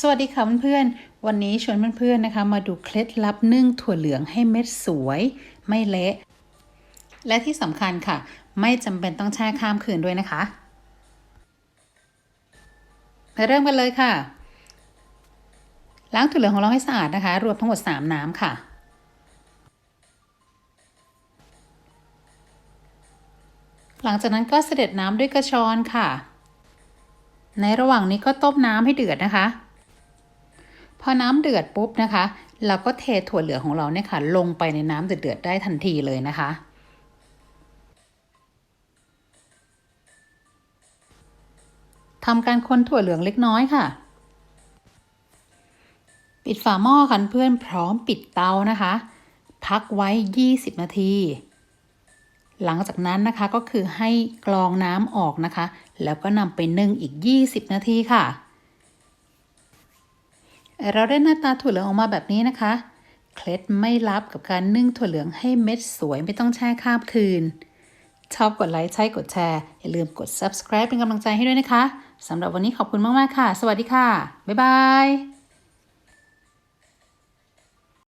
สวัสดีค่ะเพื่อนๆ วันนี้ชวนเพื่อนๆนะคะ มาดูเคล็ดลับนึ่งถั่วเหลืองให้เม็ดสวย ไม่เละ และที่สำคัญค่ะ ไม่จำเป็นต้องแช่ข้ามคืนด้วยนะคะมาเริ่มกันเลยค่ะ ล้างถั่วเหลืองของเราให้สะอาดนะคะ รวมทั้งหมด 3 น้ำค่ะ หลังจากนั้นก็เสด็จน้ำด้วยกระชอนค่ะ ในระหว่างนี้ก็ต้มน้ำให้เดือดนะคะ พอน้ำเดือดปุ๊บนะคะ เราก็เทถั่วเหลืองของเราเนี่ยค่ะ ลงไปในน้ำเดือดๆได้ทันทีเลยนะคะ ทำการคนถั่วเหลืองเล็กน้อยค่ะ ปิดฝาหม้อค่ะเพื่อนพร้อมปิดเตานะคะ พักไว้ 20 นาที หลังจากนั้นนะคะก็คือให้กรองน้ำออกนะคะ แล้วก็นำไปนึ่งอีก 20 นาทีค่ะ เราได้หน้าตาถั่วเหลืองออกมาแบบนี้นะคะ เคล็ดไม่ลับกับการนึ่งถั่วเหลืองให้เม็ดสวยไม่ต้องแช่ข้ามคืน ชอบกดไลค์ใช่กดแชร์ อย่าลืมกด subscribe เป็นกำลังใจให้ด้วยนะคะสำหรับวันนี้ขอบคุณมาก ๆ ค่ะ สวัสดีค่ะ บ๊ายบาย